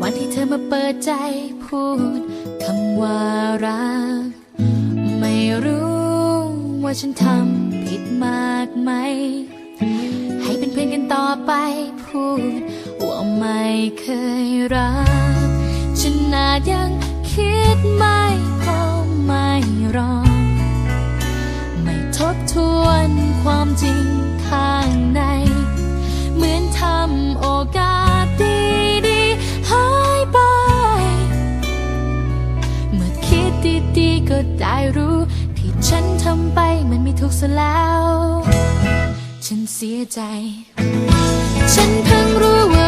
วันที่เธอมาเปิดใจพูดคำว่ารัก ไม่รู้ว่าฉันทำผิดมากไหม ให้เป็นเพื่อนกันต่อไปพูด ว่าไม่เคยรัก ฉันอาจยังคิดไม่พอไม่รอ ไม่ทบทวนความจริงข้าง มไปมันไม่ถูกซะแล้ว ฉันเสียใจ ฉันเพิ่งรู้ว่า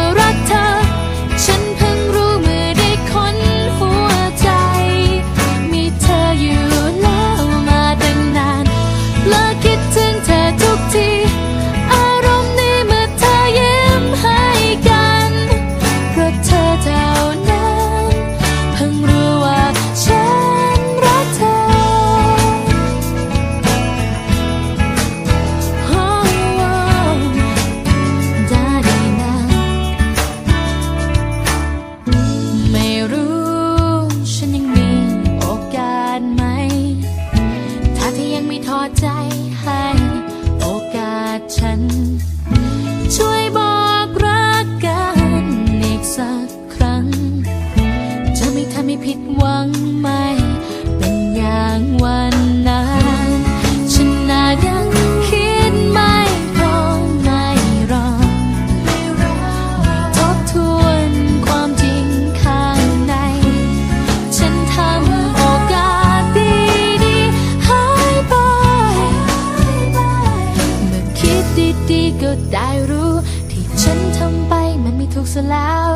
ได้รู้ ที่ฉันทำไปมันไม่ถูกซะแล้ว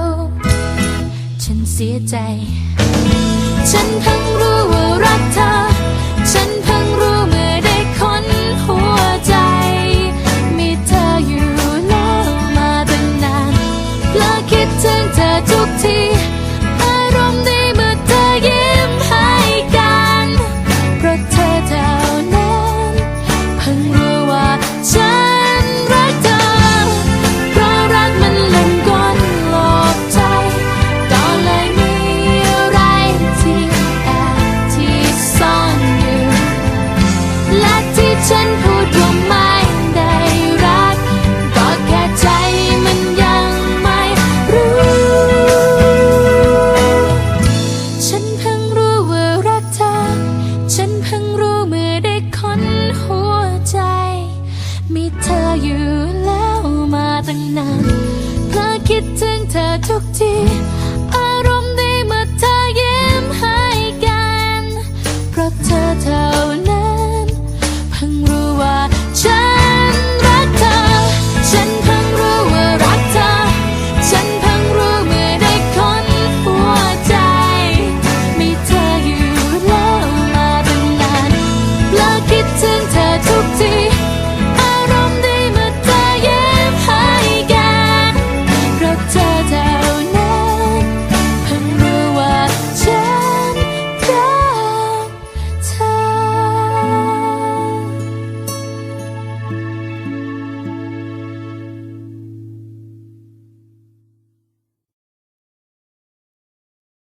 ฉันเสียใจ ฉันเพิ่งรู้ว่ารักเธอ ฉัน ทุกที